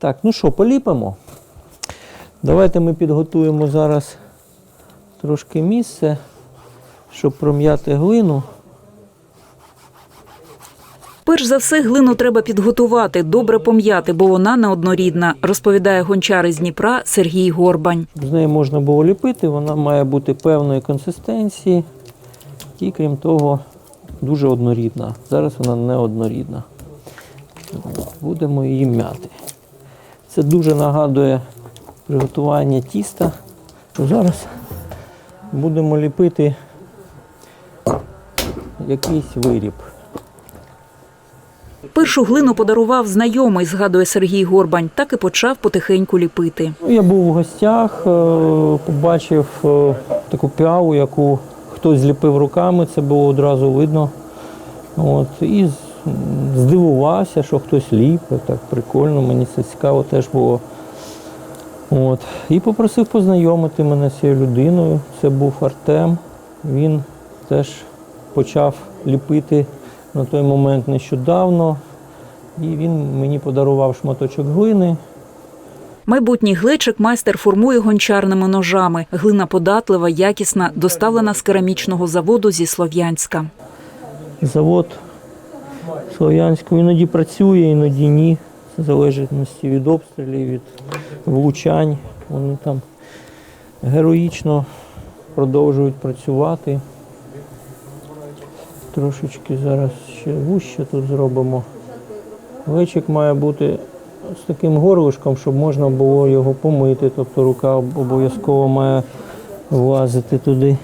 Так, ну що, поліпимо. Давайте ми підготуємо зараз трошки місце, щоб пром'яти глину. Перш за все, глину треба підготувати, добре пом'яти, бо вона неоднорідна, розповідає гончар із Дніпра Сергій Горбань. З неї можна було ліпити, вона має бути певної консистенції і, крім того, дуже однорідна. Зараз вона не однорідна. Будемо її м'яти. Це дуже нагадує приготування тіста. Що зараз будемо ліпити якийсь виріб. Першу глину подарував знайомий, згадує Сергій Горбань, так і почав потихеньку ліпити. Ну, Я був у гостях, е, побачив е, таку піаву, яку хтось зліпив руками, це було одразу видно. От, і здивувався, що хтось ліпить, так прикольно, мені це цікаво теж було. От. І попросив познайомити мене з цією людиною. Це був Артем. Він теж почав ліпити на той момент нещодавно. І він мені подарував шматочок глини. Майбутній глечик майстер формує гончарними ножами. Глина податлива, якісна, доставлена з керамічного заводу зі Слов'янська. Завод Слов'янського іноді працює, іноді ні. Це залежить від обстрілів, від влучань. Вони там героїчно продовжують працювати. Трошечки зараз ще вуще тут зробимо. Вечик має бути з таким горлишком, щоб можна було його помити. Тобто рука обов'язково має влазити туди.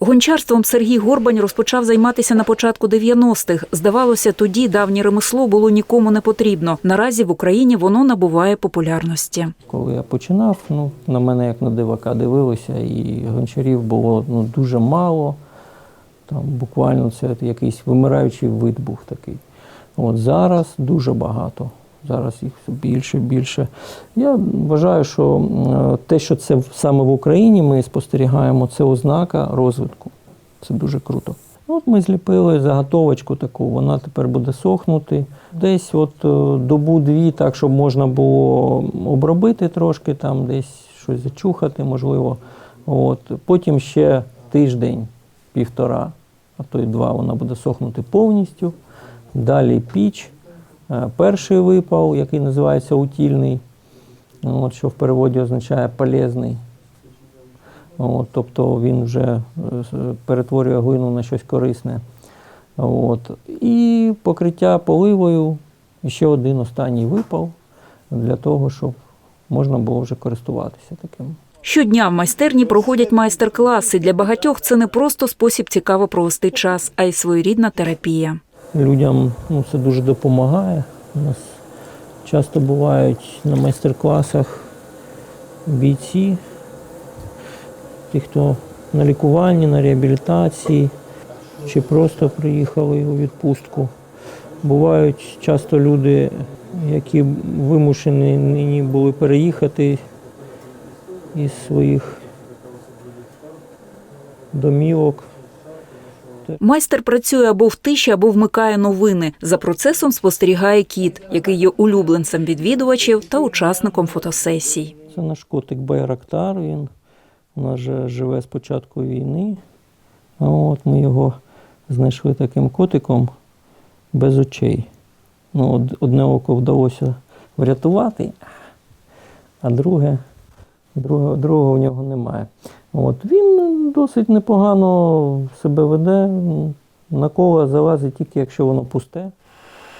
Гончарством Сергій Горбань розпочав займатися на початку 90-х. Здавалося, тоді давнє ремесло було нікому не потрібно. Наразі в Україні воно набуває популярності. Коли я починав, ну, на мене як на дивака дивилися, і гончарів було ну, дуже мало. Там буквально це якийсь вимираючий вид був такий. От зараз дуже багато. Зараз їх все більше, і більше. Я вважаю, що те, що це саме в Україні ми спостерігаємо, це ознака розвитку. Це дуже круто. От ми зліпили заготовочку таку, вона тепер буде сохнути. Десь от е, добу-дві, так, щоб можна було обробити трошки, там десь щось зачухати, можливо. От. Потім ще тиждень, півтора, а то й два, вона буде сохнути повністю. Далі піч. Е, Перший випал, який називається утільний, от, що в переводі означає полезний. От, тобто він вже е, перетворює глину на щось корисне. От. І покриття поливою, ще один останній випал для того, щоб можна було вже користуватися таким. Щодня в майстерні проходять майстер-класи. Для багатьох це не просто спосіб цікаво провести час, а й своєрідна терапія. Людям ну, це дуже допомагає. У нас часто бувають на майстер-класах бійці, ті, хто на лікуванні, на реабілітації, чи просто приїхали у відпустку. Бувають часто люди, які вимушені нині були переїхати із своїх домівок. Майстер працює або в тиші, або вмикає новини. За процесом спостерігає кіт, який є улюбленцем відвідувачів та учасником фотосесій. Це наш котик Байрактар. Він у нас же живе з початку війни. От ми його знайшли таким котиком без очей. Ну, одне око вдалося врятувати, а друге, друге, другого в нього немає. От, він досить непогано себе веде, на коло залазить тільки якщо воно пусте.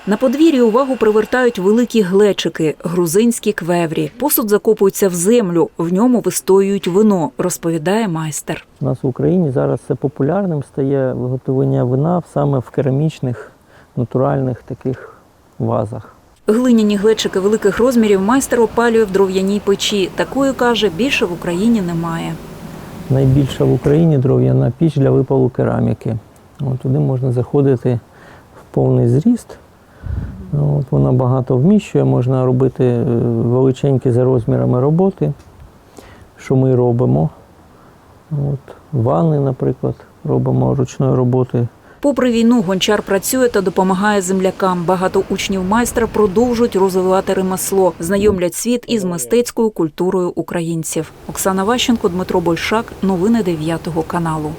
На подвір'ї увагу привертають великі глечики, грузинські квеврі. Посуд закопується в землю, в ньому вистоюють вино, розповідає майстер. У нас в Україні зараз це популярним стає виготовлення вина саме в керамічних натуральних таких вазах. Глиняні глечики великих розмірів майстер опалює в дров'яній печі. Такої каже, більше в Україні немає. Найбільша в Україні дров'яна піч для випалу кераміки. От, туди можна заходити в повний зріст. От, вона багато вміщує, можна робити е, величенькі за розмірами роботи, що ми робимо. От, ванни, наприклад, робимо ручної роботи. Попри війну, гончар працює та допомагає землякам. Багато учнів майстра продовжують розвивати ремесло, знайомлять світ із мистецькою культурою українців. Оксана Ващенко, Дмитро Большак. Новини 9 каналу.